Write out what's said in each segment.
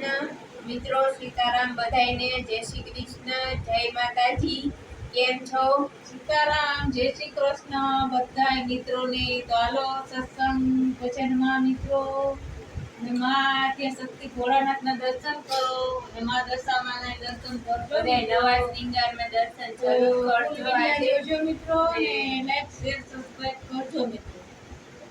કૃષ્ણ મિત્રો સીતારામ બધાયને જય શ્રી કૃષ્ણ જય માતાજી. કેમ છો? સીતારામ જય શ્રી કૃષ્ણ. બધા મિત્રોને તો હાલો સત્સંગ ભજનમાં મિત્રો. ને માં ત્યાં શક્તિ ભોળાનાથના દર્શન કરો. અને માં દશામાના દર્શન કરજો બધા નવા શ્રીંગારમાં દર્શન કરજો આજે. મિત્રો અને લાઈક શેર સબસ્ક્રાઇબ કરજો મિત્રો.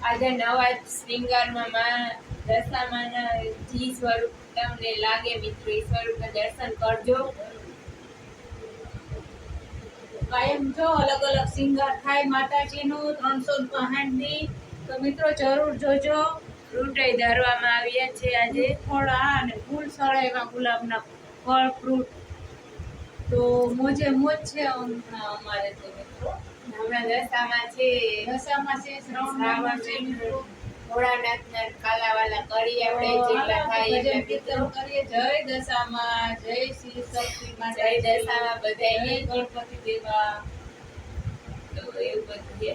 આજે નવા શ્રીંગારમાં દશામાના જી સ્વરૂપ તમને લાગે મિત્રો ઈશ્વર ઉપર દર્શન કરજો. કાયમ જો અલગ અલગ સિંગર થાય માતાજીનું ત્રણસો ની તો મિત્રો જરૂર જોજો. ફ્રૂટય ધરવામાં આવ્યા છે આજે. ફળ અને ફૂલ સળે એવા ગુલાબના ફળ ફ્રૂટ. તો મોજે મોજ છે અમારે તો મિત્રો. હમણાં દશામાં છે. દશામાં છે શ્રાવણ છે મિત્રો. ભોળાનાથના કાલાવાલા કરી આપણે જેટલા થાય એટલા કીર્તન કરીએ. જય દશામાં જય શ્રી શક્તિ જય દશામાં બધાયને જય ગણપતિ દેવા. તો એવું બધું છે.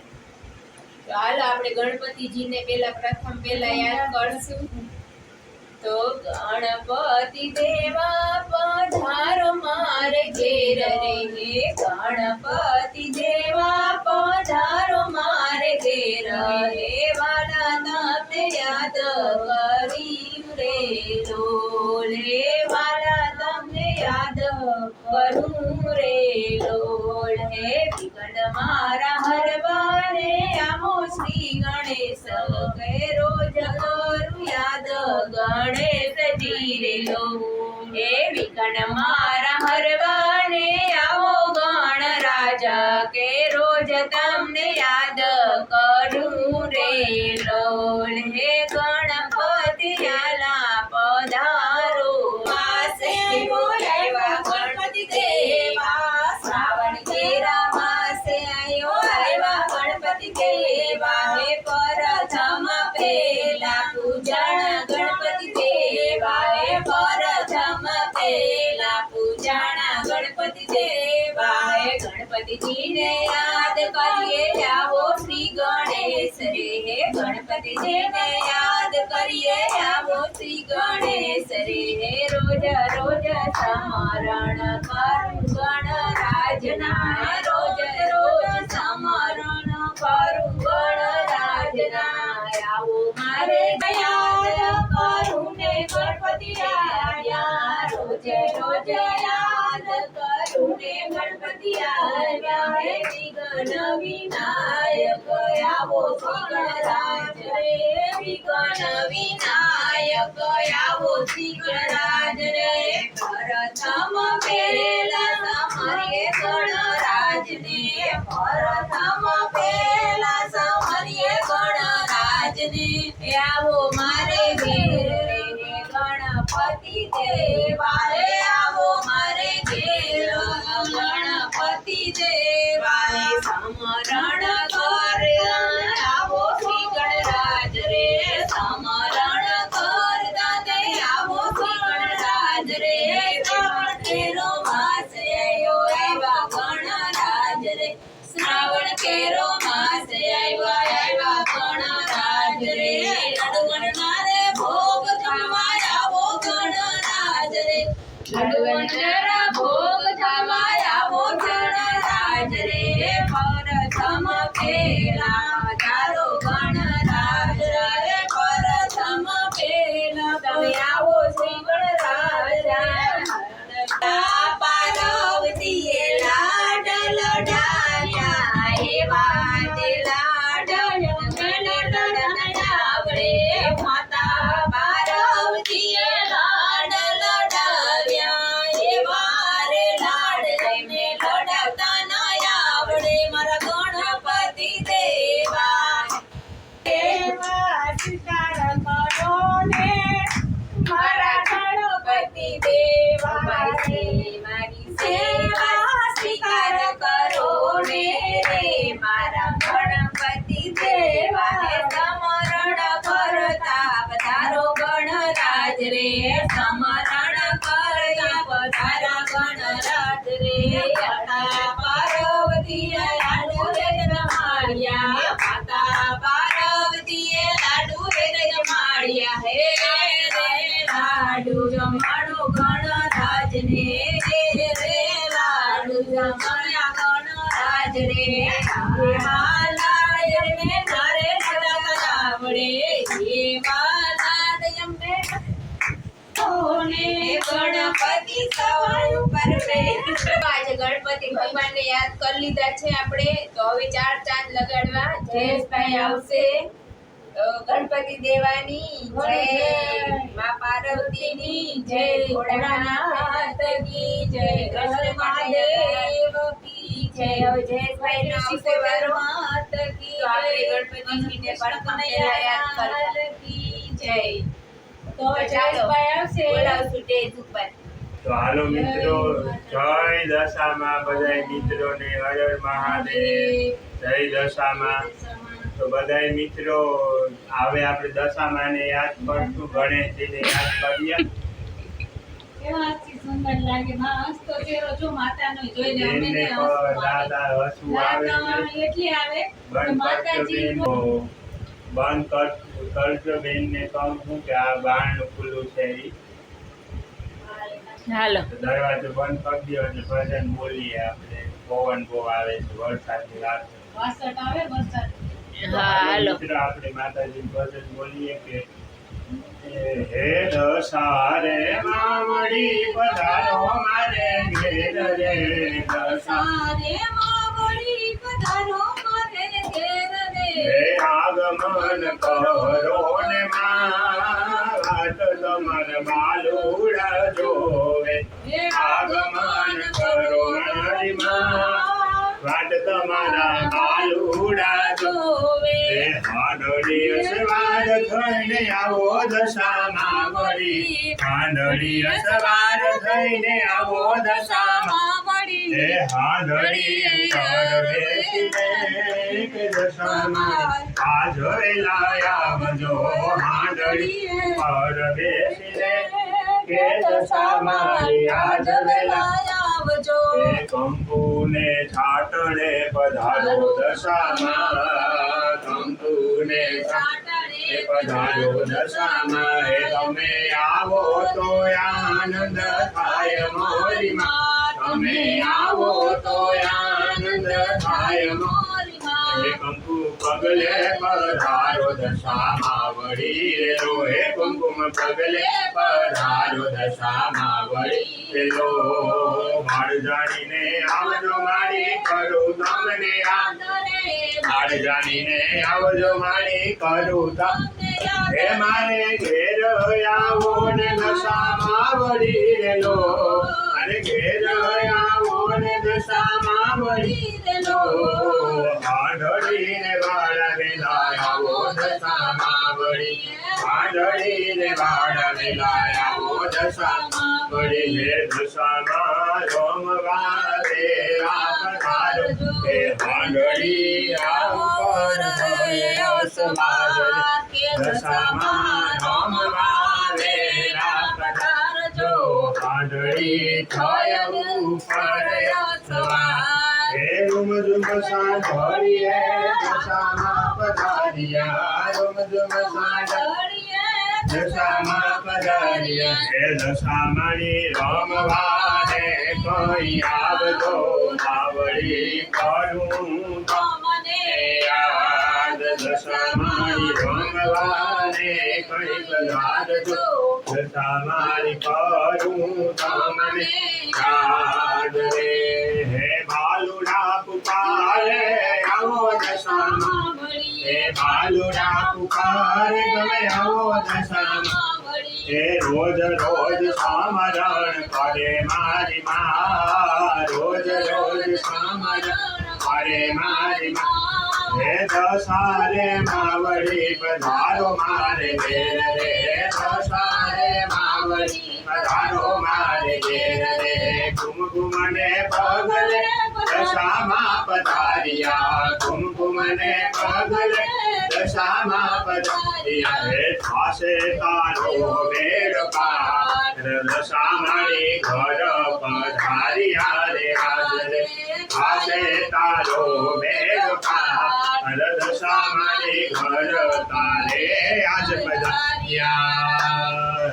તો હાલો આપણે ગણપતિજીને પેલા પ્રથમ પેલા યાદ કરશું. તો ગણપતિ દેવા પધારો માર ઘેર રે. ગણપતિ દેવા પધારો માર ઘેર રે. વાલા તમે યાદ કરી રે. લોલ હે વાલા તમને યાદ કરું રે. લોલ હે વિઘ્ન મારા હરવાને લો એ વિઘ્ન મારા હરવાને આવો ગણ રાજા, કે રોજ તમને યાદ કરું રે લોલ ગણપતિજીને યાદ કરીએ આવો શ્રી ગણેશ રે. હે ગણપતિજીને યાદ કરીએ આવો શ્રી ગણેશ રે. હે રોજ રોજ સમરણ કરું ગણરાજના. રોજ રોજ સમરણ કરું ગણરાજના. આવો મારે યાદ કરું ને ગણપતિ આવ્યા રોજ રોજે યાદ કરું ને ગણપતિ આવ્યા વિઘ્ન વિનાયક આવો ગણરાજ રે વિઘ્ન વિનાયક આવો શ્રી રે પ્રથમ પેલા સમરીએ ગણરાજને પ્રથમ પેલા સમરીએ ગણરાજને આવો મારે ગણપતિ દેવા સમરણ કરતા પધારા ગણરાજ રે આજે ભગવાનને યાદ કરી લીધા છે આપણે. તો હવે ચાર ચાંદ લગાડવા. જયેશભાઈ આવશે. ગણપતિ દેવાની. જય મા પાર્વતીની. જય ભોળાનાથની. જય કૃષ્ણ મહાદેવ કી જય જયેશભાઈ નો આવશે માત કી આપણે ગણપતિજીને પણ પહેલા યાદ કરવા કી જય. તો જયેશભાઈ આવશે. બોલાવશું સ્ટેજ ઉપર તો હાલો મિત્રો, જય દશામાં બધા મિત્રોને, હર મહાદેવ, જય દશામાં. તો બધા મિત્રો, હવે આપણે દશામાને યાદ કરશું, ગણેશજીને યાદ કરીએ. ને બંધ કરજો બેન. બેનને કહું છું કે આ બાણ ખુલ્લું છે. હાલો. તો દરવાજો બંધ કરી દો એટલે ભજન બોલીએ આપણે. પવન બહુ આવે છે વરસાદની રાત વરસાદ આવે વરસાદ. હા હાલો. મિત્રો આપણે માતાજી ભજન બોલીએ કે હે દસારે મામડી પધારો મારે ઘેર રે દસારે સારે માવડી પધારો મારે ઘેર રે. હે આગમન કરો ને માં વાત તમાર બાલુડા હે આગમન કરો મારી માં વાત તમારા બાલુડા જોવે હાડોળી સવાર થઈને આવો દશામાં વળી હાડોળી સવાર થઈને આવો દશામાં માવડી હે હાડોળી કર દશામાં આજ વેલાયા બજો હાડોળી પર બેસીને કે દશામાં આજ વેલા આવજો. છાટણે પધારો દશામાં. કંકુને છાટડે પધારો દશામાં. હે તમે આવો તો આનંદ થાય મોરી માં તમે આવો તો આનંદ થાય મોરી કંકુ પગલે પધારો દશામાં વળી રેલો હે કંકુમ પગલે પધારો દશામાં વળી રેલો માળ જાણીને આવજો મારી, કરું તમને યાદ માળ જાણીને આવજો મારી, કરું તમ હે મારે ઘેર આવો ને દશામાં વળી રેલો અને ઘેર આવો ને દશામાં વળી રેલો આંધળીને વાળા વેલા આવો દશામાં વળી આંધળીને વાળા વેલા આવો દશામાં વળી હે દશામાં રમવા રે થયું પર સવાર હે રૂમ ઝુમ સાંભળીએ દશામાં પધારિયા રૂમ ઝુમ સાંભળીએ દશામાં પધારિયા હે દશામાની રમવાને કોઈ આવજો આવડી કરું તમને યાદ દશામાની રમવાને કઈ પધારજો દશામાની કરું તમને યાદ રે હે બાલુડા પુકારે આવો દશામાં હે બાલુડા પુકારે તમે આવો દશામાં હે રોજ રોજ સમરણ કરે મારી મા રોજ રોજ સમરણ કરે મારી મા હે દશારે માવડી, પધારો મારે ઘેર રે. દશારે માવડી, પધારો મારે ઘેર રે. કુમકુમને પગલે દશામાં પધારિયા. કુમકુમને પગલે દશામાં પધારિયા. હે થાશે તારો બેડ પાર. દશામાળી ઘર પધારિયા રે હાજરે. થાશે તારો બેડ પાર દશામાની ઘર તારે આજ પધાર્યા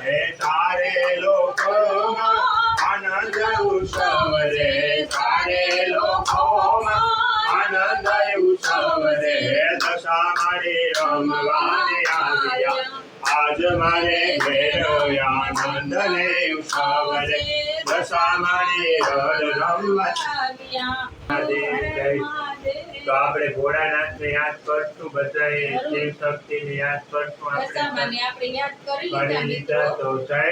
હે તારે લોકોમાં આનંદ ઉત્સવ રે તારે લોકોમાં આનંદ ઉત્સવ રે દશામાની રમવાને આવ્યા આજ મારે ઘેરો આનંદ ને ઉઠાવરે રે દશામાની ઘર રમવા તો આપણે ભોળાનાથને યાદ કરશું બધાએ શિવ શક્તિને યાદ કરશું આપણે યાદ કરી લીધા તો જય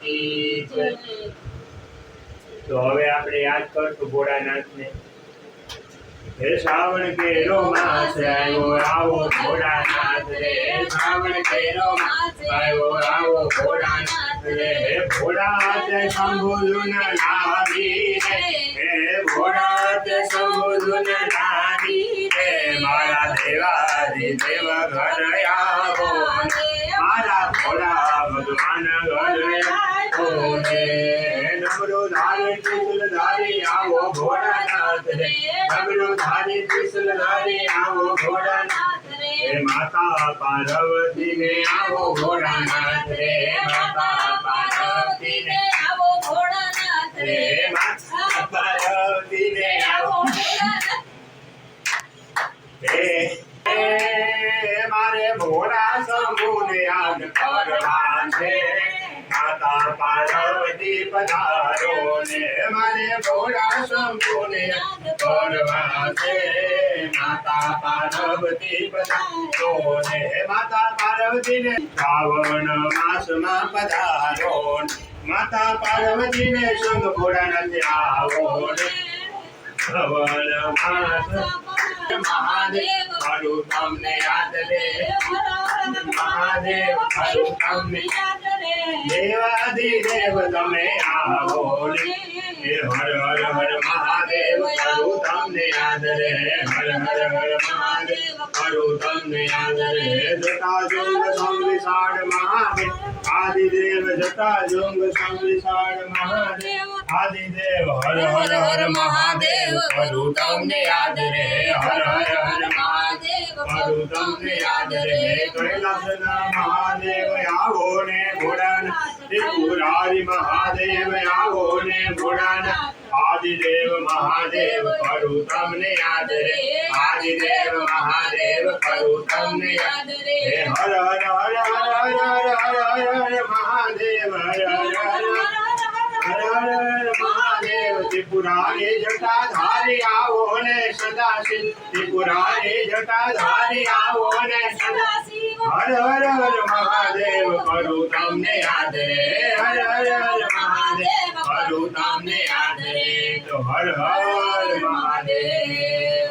કી તો હવે આપણે યાદ કરશું ભોળાનાથને. હે શ્રાવણ કેરો માસ આવ્યો, આવો ભોળાનાથ રે શ્રાવણ કેરો માસ આવ્યો, આવો ભોળાનાથ રે, હે ભોળાનાથ શંભુલુન લાવી રે, હે ભોળાનાથ શંભુલુન લાવી મારા દેવાદી દેવ ઘર આવો મારા ભોળા ભગવાન ઘર આવો રે નમરો ધારી ત્રિશુલ ધારી આવો ભોળાનાથ રે નમરો ધારી ત્રિશુલ ધારી આવો ભોળાનાથ હે માતા પાર્વતી ને આવો ભોળાનાથ રે માતા પાર્વતી ને રે રે માતા પાર્વતી ને આવો હે મારે ભોળા સમૂને યાદ કરવા છે. માતા પાર્વતી પધારો ને મારે ભોળા શંભુને કરવા છે. માતા પાર્વતી પધારો ને માતા પાર્વતીને શ્રાવણ માસમાં પધારો માતા પાર્વતીને સંગ ભોળાનાથ આવો ને શ્રવણ માસ મહાદેવ મારું તમને યાદ રે. મહાદેવ મારું તમને દેવાધિદેવ તમે આવો હે હર હર હર મહાદેવ મારું તમને યાદ રે. હર હર હર મહાદેવ મારું તમને યાદ રે. જટા જોગ સંવિશાળ મહાદેવ. આદિદેવ જટા જોગ સંવિશાળ મહાદેવ. આદિદેવ હર હર હર મહાદેવ કરું તમને યાદ રે. હર હર હર મહાદેવ. કરું તમને યાદ રે કૈલાસના મહાદેવ આવો ને ભોળાના ત્રિપુરારી મહાદેવ આવો ને ભોળાના આદિદેવ મહાદેવ કરું તમને યાદ રે આદિદેવ મહાદેવ કરું તમને યાદ રે હર હર હર હર હર હર હર હર મહાદેવ હર હર હર હર હર મહાદેવ ત્રિપુરારી જટાધારી આવો ને સદાશિવ જટા ધારી આવો ને સદાશિવ હર હર હર મહાદેવ કરું તમને આદે હર હર હર મહાદેવ કરું તમને આદે તો હર હર મહાદેવ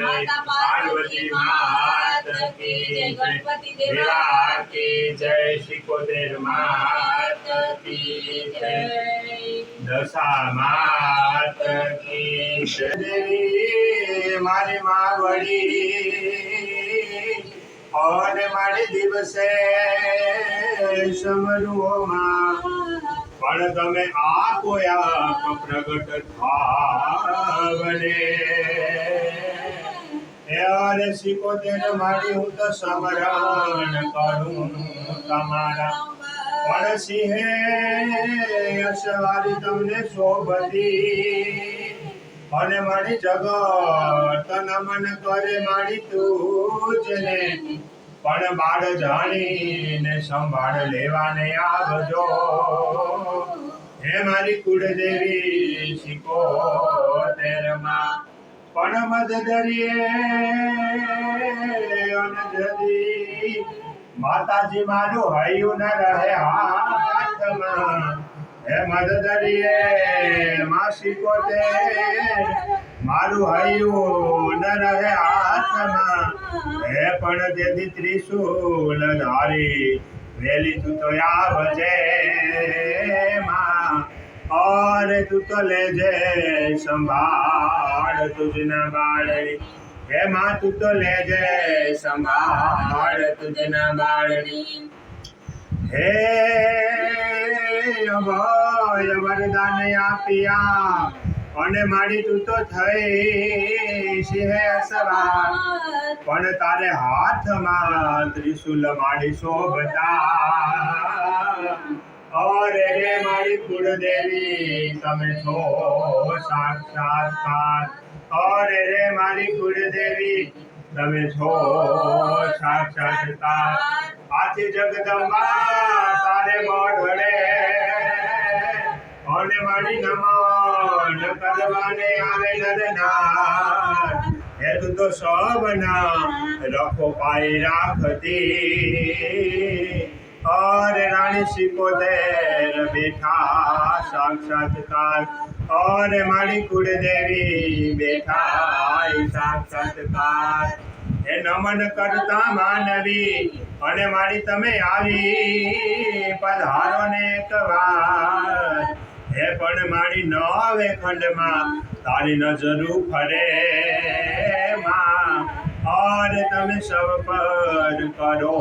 માતા પાર્વતી માત કી જય ગણપતિ દેવા જય કોદેર માત જય દશા મારી દિવસે સમરુઓમાં પણ તમે આપો આપ પ્રગટ થાવને. હે અરે સિકોતેર મારી હું તો સમરણ કરું તમારા પણ સિંહે અસવારી તમને શોભતી અને મારી જગત નમન કરે મારી તુજને પણ બાળ જાણીને સંભાળ લેવાને આવજો. હે મારી કુળદેવી શીખો તેરમાં પણ મદ દરિયે અનજદી. માતાજી મારું હૈયું ન રહે, હાથમાં. હે મદદરીએ, માસી પોતે. મારું હૈયું ન રહે, હાથમાં. હે પણ તેથી ત્રિશુલ ધારી, વેલી તું તો આવજે, માં. અરે તું તો લેજે, સંભાળ તુજના બાળની હે માં, તું તો લેજે, સંભાળ તુજના બાળની. હે અભય વરદાન આપ્યા, અને મારી તું તો થઈ સિંહે સવાર. પણ તારે હાથમાં ત્રિશુલ માડી શોભતા. અરે રે મારી કુળદેવી, તમે છો સાક્ષાત કાળ અરે રે મારી કુળદેવી, તમે છો સાક્ષાત આથી જગદંબા, તારે મોઢડે અને મારી નમન કરવાને આવે નરનાર. હે તું સબના રખો પાઈ રાખતી. અરે રાણી સિકોતેર બેઠા સાક્ષાત્કાર. અરે મારી કુળદેવી બેઠા સાક્ષાત્કાર હે નમન કરતા માનવી અને મારી તમે આવી પધારો ને એક વાર હે પણ મારી નવે ખંડમાં તારી નજરું ફરે માં અરે તમે સૌ પર કરો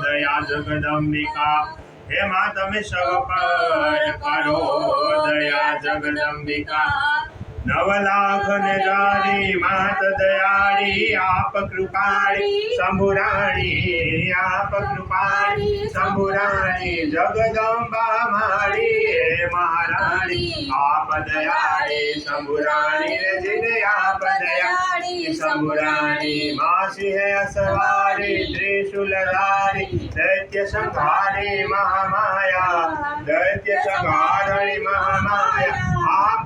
દયા જગદંબિકા હે માં તમે સૌ પર કરો દયા જગદંબિકા. નવ લાખ ને જારી માત દયાળી આપ કૃપાળી શંભુરાણી આપ કૃપાળી શંભુરાણી જગદંબા મારી હે મહારાણી આપ દયાળી શંભુરાણી જીને આપ દયાળી શંભુરાણી માસી હે અસવારી ત્રિશુલધારી દૈત્ય સંહારી મહામાયા દૈત્ય સંહારી મહામાયા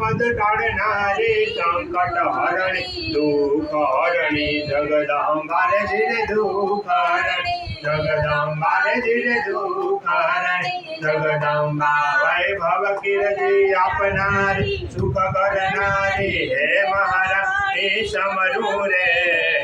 આપદ ટાળનારી સંકટ હરણી દુઃખ હરણી જગદંબારે જીરે દુઃખ હરણી જગદંબારે જીરે દુઃખ હરણી જગદંબા વૈભવ કીર્તિ આપનારી, સુખ કરનારી હે મહારાણી સમરૂ રે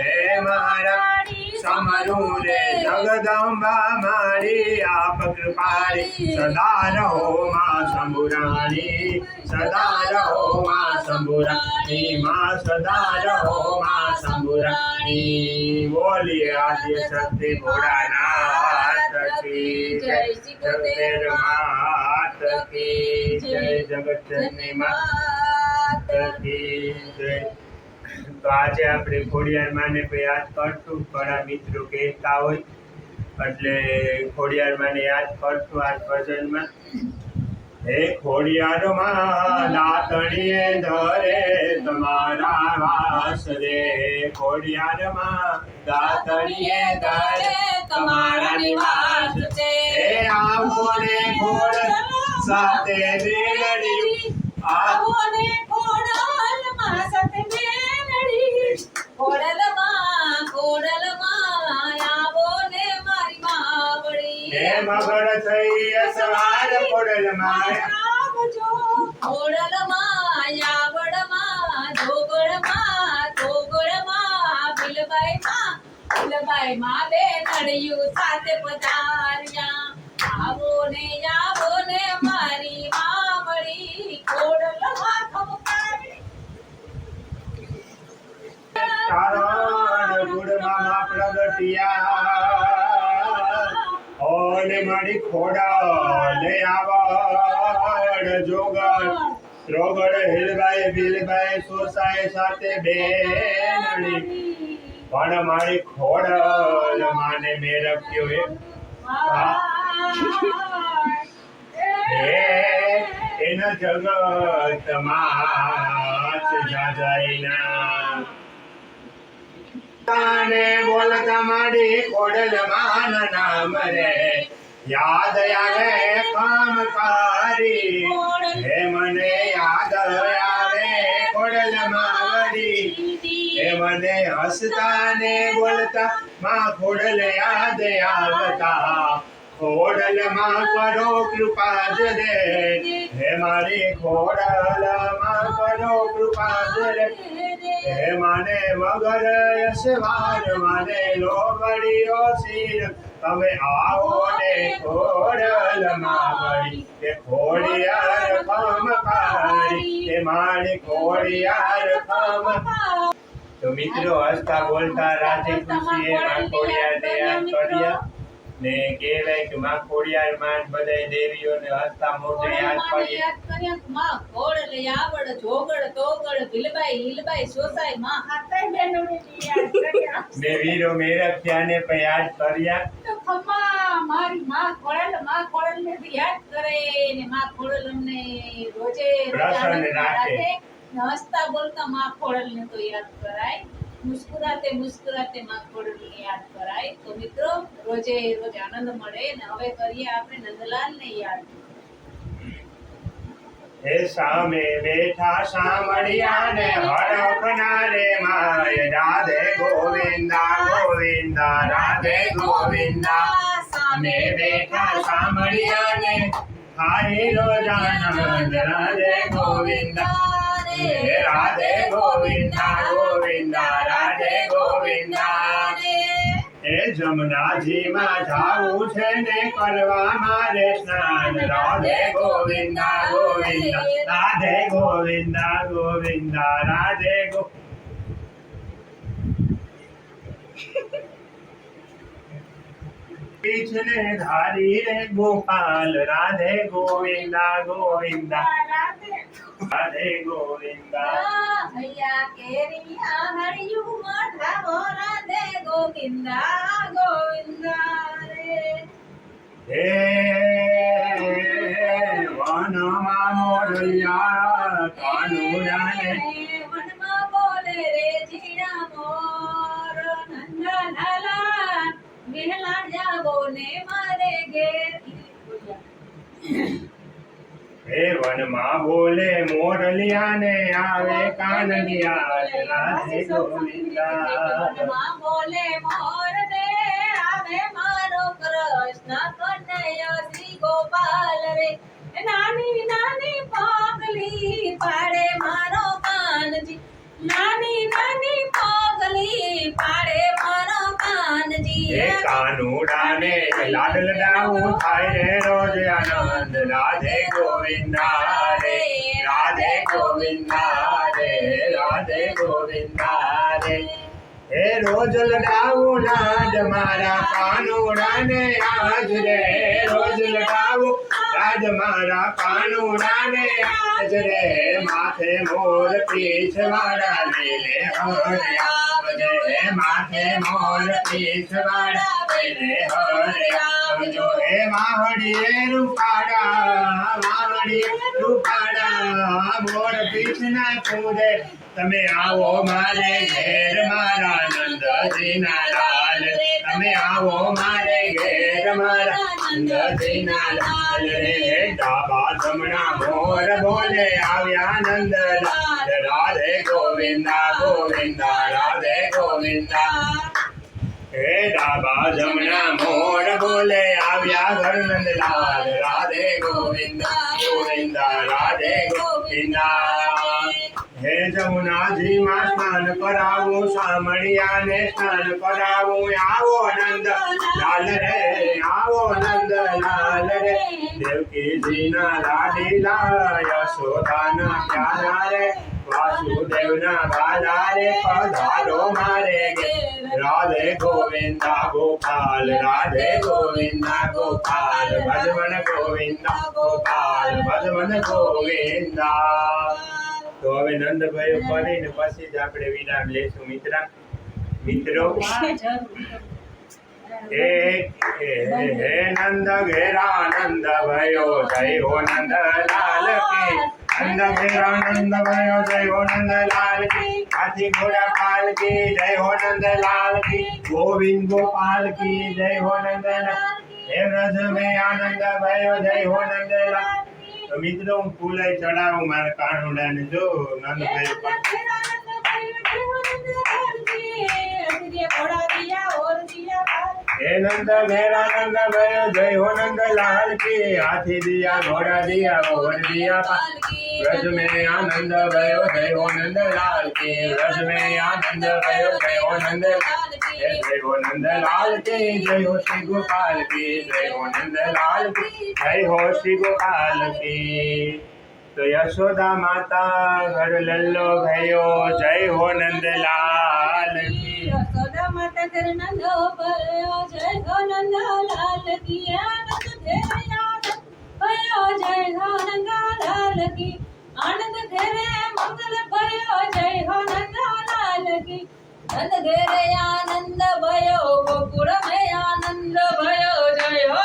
હે મહારાણી સમરૂ રે જગદંબા મારી આપ કૃપાળી સદા રહો માં શંભુરાણી સદા રહો માં શંભુરાણી માં સદા રહો માં શંભુરાણી બોલીએ આદ્ય શક્તિ ભોળાનાથ કી જય જગતેર માત કી જય કી જય તો આજે આપણે ખોડિયાર માને યાદ કરશું? ઘણા મિત્રો કહેતા હોય. એટલે ખોડિયાર માને યાદ કરશું આ ભજનમાં. હે ખોડિયાર માં લાતણીએ ધરે તમારા વાસ રે. ખોડિયાર માં લાતણીએ ધરે તમારા નિવાસ હે આવો ને ખોડ, સાથે મેળડ્યું આવો ને સત બે નડિયું સાથે પધાર્યા આવો ને આવો ને મારી માવડી ખોડલમાં ચારણ ગુડમાં પ્રગટિયા. ઓને મારી ખોડા લે આવડ જોગણ ત્રોગડ હિલબાઈ બિલબાઈ સોસાય સાથે બેનડી. પણ મારી ખોડલ માને મેરપ્યો એ. હે. એના જગતમાં જાજાઈના તાને બોલતા માડી કોડલ માન નામ રે. યાદ આવે કામકારી હે મને યાદ આવે કોડલ માવડી હે મને હસતા બોલતા માં કોડલ યાદ આવતા. ખોડલ માં કરો કૃપા જરે હે મારી ખોડલમાં કરો કૃપા જરે હે માને મગર યશવાર માને લોબડીઓ શીર. તમે આવો ને ખોડલ માવડી કે ખોડિયાર પામ પાડી. કે મારી ખોડિયાર પામ તો મિત્રો, હસતા બોલતા રાજે ખુશીએ માં ખોડિયાર ને કર્યા. ને કહેવાય કે માં ખોડિયાર માં બધાય દેવીઓને હસતા મોઢે યાદ પડી. યાદ કર્યા કે માં ઘોડ એટલે આવડ જોગડ તોગડ ભીલબાઈ હીલબાઈ સોસાઈ માં. હાથાઈ બેનોને યાદ કર્યા ને વીરો મેરખ્યાને પણ યાદ કર્યા. તો ખમા મારી માં ખોડલ માં ખોડલ ને બી યાદ કરે ને માં ખોડલ અમને રોજે પ્રસન્ન રાખે. રાખે હસતા બોલતા માં ખોડલ ને તો યાદ કરાય. મુસ્કુરાતે મુસ્કુરાતે માં ખોડલ યાદ કરાય. તો મિત્રો, રોજે રોજ આનંદ મળે ને હવે કરીએ આપણે નંદલાલ ને યાદ. હે સામે બેઠા સામળિયા ને હરખના રે માય રાધે ગોવિંદા ગોવિંદા, રાધે ગોવિંદા. સામે બેઠા સામળિયા ને હારી રોજાનંદ રાધે ગોવિંદા. રાધે ગોવિંદા ગોવિંદા, રાધે ગોવિંદા. એ જમનાજીમાં જાવું છે ને કરવા મારે સ્નાન. રાધે ગોવિંદા, ગોવિંદ, રાધે ગોવિંદા ગોવિંદા, રાધે ગો પીછને ધારી રે ગોપાલ રાધે ગોવિંદા ગોવિંદા. રાધે ગોવિંદા. ભૈયા કેરી આહળિયું મોઢા રાધે ગોવિંદા ગોવિંદા રે. હે વનમાં મોરૈયા કાનુડાને વનમાં બોલે રે ઝીણા મોર નંદા લાલા વહેલા જાવો ને મારે ઘેર. હે વનમાં બોલે મોરલિયાને આવે કાનલિયા રાધે ગોવિંદા. બોલે મોર ને આવે મારો કૃષ્ણ કનૈયો શ્રી ગોપાલ રે નાની નાની પાગલી પાડે મારો કાનજી. નાની નાની પાગલી પાડે હે કાનુડાને લાડ લડાવું થાય રે રોજ આનંદ રાધે ગોવિંદા રે રાધે ગોવિંદા રે રાધે ગોવિંદા રે હે રોજ લડાવું લાડ મારા કાનુડાને આજ રે રોજ લડાવું લાડ મારા કાનુડાને આજ રે માથે મોર પીછ વાળા લીલે હરિયા તમે આવો મારે ઘેર મારા નંદજીના લાલ તમે આવો મારે ઘેર મારા નંદજીના લાલ રે ડાબા જમણા મોર બોલે આવ્યા નંદલાલ રાધે ગોવિંદા ગોવિંદા, રાધે ગોવિંદા. હે ડાબા જમણા મોર બોલે, આવ્યા ઘર નંદલાલ રાધે ગોવિંદા ગોવિંદા, રાધે ગોવિંદા. હે જમુનાજી, માં સ્નાન કરાવું, સામળિયાને સ્નાન કરાવું, આવો નંદ, લાલ રે, આવો નંદ, લાલ રે. દેવકીજીના લાડીલા યશોદાના પ્યારા રે. વાસુદેવના બાલા રે પધારો મારે. રાધે ગોવિંદા ગોપાલ રાધે ગોવિંદા ગોપાલ ભજવન ગોવિંદા ગોપાલ ભજવન ગોવિંદા તો હવે નંદભાઈ કરીને પછી જ આપણે વિરામ લેશું મિત્ર મિત્રો હે હે હે નંદ ઘેરા નંદ ભયો જય હો નંદ લાલ કી નંદ ઘેરા નંદ ભયો જય હો નંદ લાલ કી હાથી ઘોડા પાલ કી જય હો નંદ લાલ કી ગોવિંદ ગોપાલ કી જય હો નંદ લાલ હે વ્રજ મે આનંદ ભયો જય હો નંદ લાલ મિત્રો હું ફૂલે ચડાવું મારા કાનુડાને જો નંદભાઈ પર હે નંદ મેરા નંદ ભયો જય હો નંદ લાલ કી હાથી દિયા ઘોડા દિયા ઓર દિયા પા વ્રજ મેં આનંદ ભયો ગયો નંદલાલ કે વ્રજ મેં આનંદ ભયો ગયો નંદલાલ કે જયો નંદલાલ કે જયો શ્રી ગોપાલ કે જયો નંદલાલ કે જય હો શ્રી ગોપાલ કે તો યશોદા માતા ઘર લલ્લો ભયો જય હો નંદલાલ કી યશોદા માતા ઘર નંદો ભયો જય હો નંદલાલ કી આનંદ ભયો થયો જય હો નંદાલાલ કી આનંદ ઘેરે, મંગલ ભયો જય હો નંદાલાલ કી નંદ ઘેરે આનંદ ભયો, ગોકુળ મે આનંદ ભયો જય હો